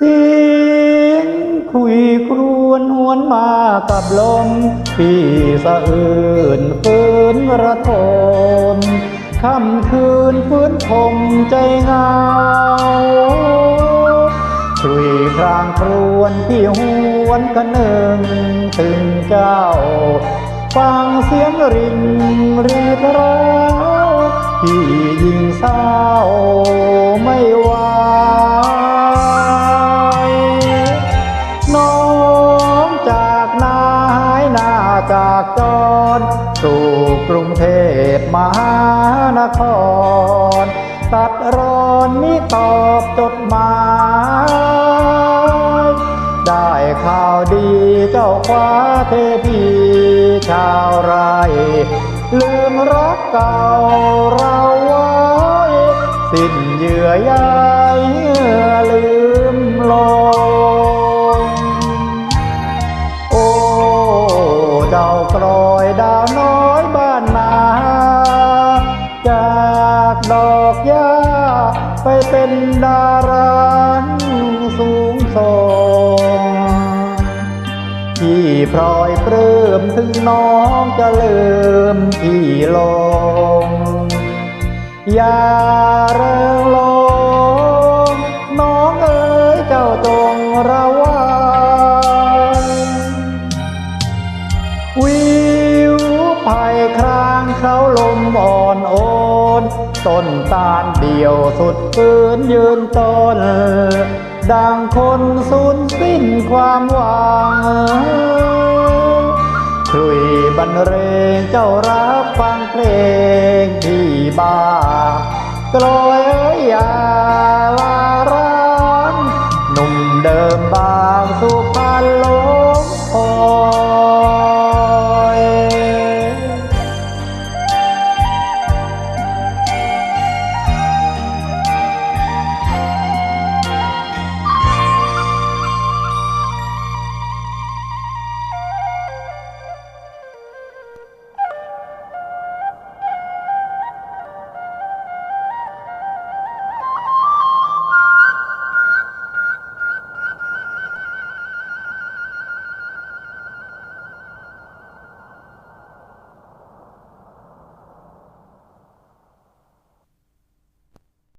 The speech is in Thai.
เสียงคุยครวนหวนมากับลม พี่สะอื่นฟื้นระทมค่ำคืนฟื้นคมใจเงาคุยครางครวนพี่หวนกระหนึ่งถึงเจ้า ฟังเสียงริงรีดร้าวพี่ยิงเศร้าไม่ว่า สู่กรุงเทพมหานคร ตัดรอนมิตอบจดหมาย ได้ข่าวดีเจ้าคว้าเทพีชาวไร่ลืมรักเก่าเราไว้ สิ้นเยื่อใยเลืม ดอกหญ้าไปเป็นดาราสูงส่งพี่พลอยปลื้มถึงน้องจะลืมพี่ลงอย่าเร ต้นตาลเดี่ยวสุดปืนยืนต้น ดังคนสูญสิ้นความหวังคลุยบรรเรงเจ้ารับฟังเพลงที่บ้ากลอยเอ้ยยา